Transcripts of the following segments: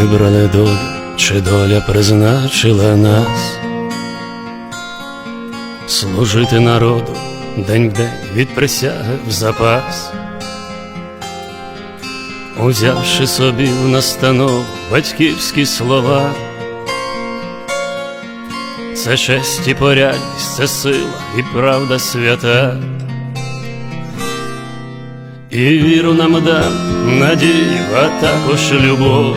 вибрали долю, чи доля призначила нас служити народу день в день від присяги в запас, узявши собі в настанов батьківські слова. Це честь і порядність, це сила і правда свята. І віру нам дам, надію, а також любов,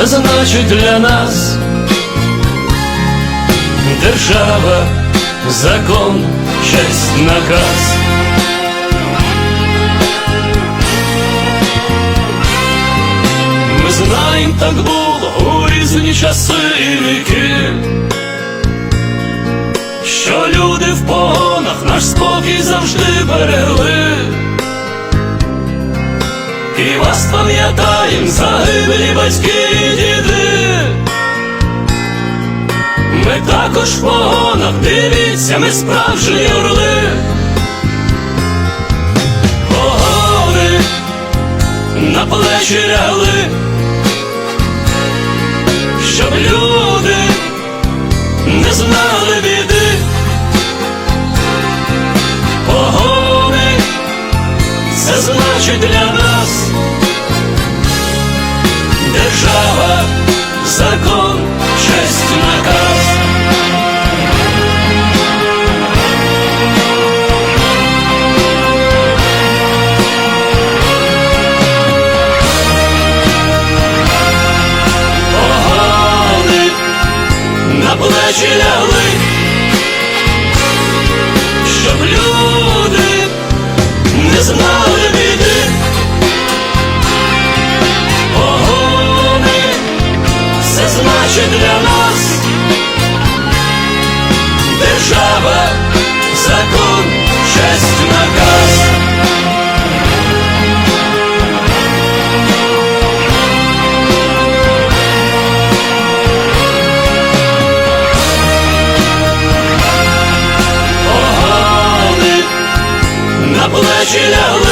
Це значить для нас держава, закон, честь, наказ. Ми знаємо, так було у різні часи і віки, що люди в погонах наш спокій завжди берегли. І вас пам'ятаєм загиблі батьки також в погонах дивіться, ми справжні орли. Погони на плечі лягли, щоб люди не знали біди. Погони це значить для нас держава закон. 去流